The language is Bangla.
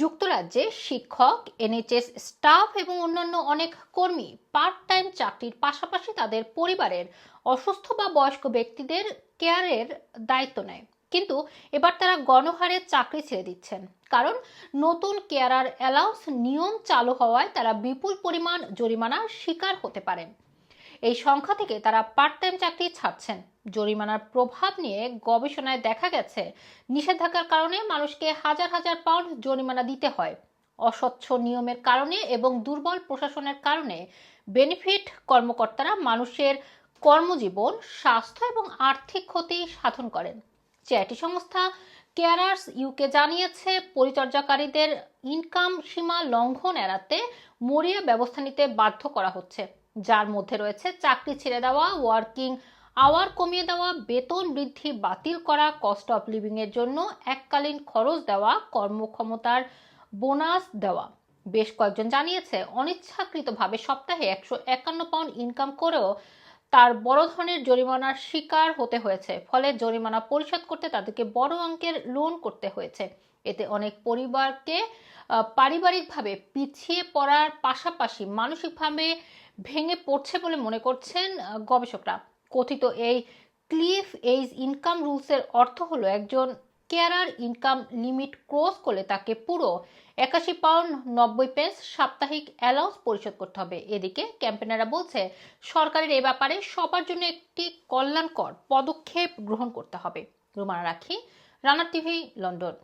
যুক্তরাজ্যে শিক্ষক, এনএইচএস স্টাফ এবং অন্যান্য অনেক কর্মী পার্ট টাইম চাকরির পাশাপাশি তাদের পরিবারের অসুস্থ বা বয়স্ক ব্যক্তিদের কেয়ারের দায়িত্ব নেয়। কিন্তু এবার তারা গণহারে চাকরি ছেড়ে দিচ্ছেন। কারণ নতুন কেয়ারার অ্যালাউন্স নিয়ম চালু হওয়ায় তারা বিপুল পরিমাণ জরিমানার শিকার হতে পারেন। এই সংখ্যা থেকে তারা পার্ট টাইম চাকরি ছাড়ছেন। জরিমানার প্রভাব নিয়ে গবেষণায় দেখা গেছে, নিষেধাজ্ঞার কারণে মানুষকে হাজার হাজার পাউন্ড জরিমানা দিতে হয়। অস্বচ্ছ নিয়মের কারণে এবং দুর্বল প্রশাসনের কারণে বেনিফিট কর্মকর্তারা মানুষের কর্মজীবন, স্বাস্থ্য এবং আর্থিক ক্ষতি সাধন করেন। চ্যারিটি সংস্থা কেয়ারার্স ইউকে জানিয়েছে, পরিচর্যাকারীদের ইনকাম সীমা লঙ্ঘন এড়াতে মরিয়া ব্যবস্থা নিতে বাধ্য করা হচ্ছে। যার মধ্যে রয়েছে চাকরি ছেড়ে দেওয়া ওয়ার্কিং আওয়ার কমিয়ে দেওয়া, বেতন বৃদ্ধি বাতিল করা কস্ট অফ লিভিং এর জন্য এককালীন খরচ দেওয়া, কর্মক্ষমতার বোনাস দেওয়া। বেশ কয়েকজন জানিয়েছে, অনিচ্ছাকৃতভাবে সপ্তাহে একশো একান্ন পাউন্ড ইনকাম করেও তার বড় ধরনের জরিমানার শিকার হতে হয়েছে। ফলে জরিমানা পরিশোধ করতে তাদেরকে বড় অঙ্কের লোন করতে হয়েছে। এতে অনেক পরিবারকে পারিবারিকভাবে পিছিয়ে পড়ার পাশাপাশি মানসিকভাবে ভেঙে পড়ছে বলে মনে করছেন গবেষকরা। কথিত এই ক্লিফ এইজ ইনকাম রুলসের অর্থ হলো একজন কেয়ারার ইনকাম লিমিট ক্রস করলে তাকে পুরো একাশি পাউন্ড নব্বই পেন্স সাপ্তাহিক অ্যালাউন্স পরিশোধ করতে হবে। এদিকে ক্যাম্পেনাররা বলছে, সরকারের এ ব্যাপারে সবার জন্য একটি কল্যাণকর পদক্ষেপ গ্রহণ করতে হবে। রুমানা রাখি রানার টিভি, লন্ডন।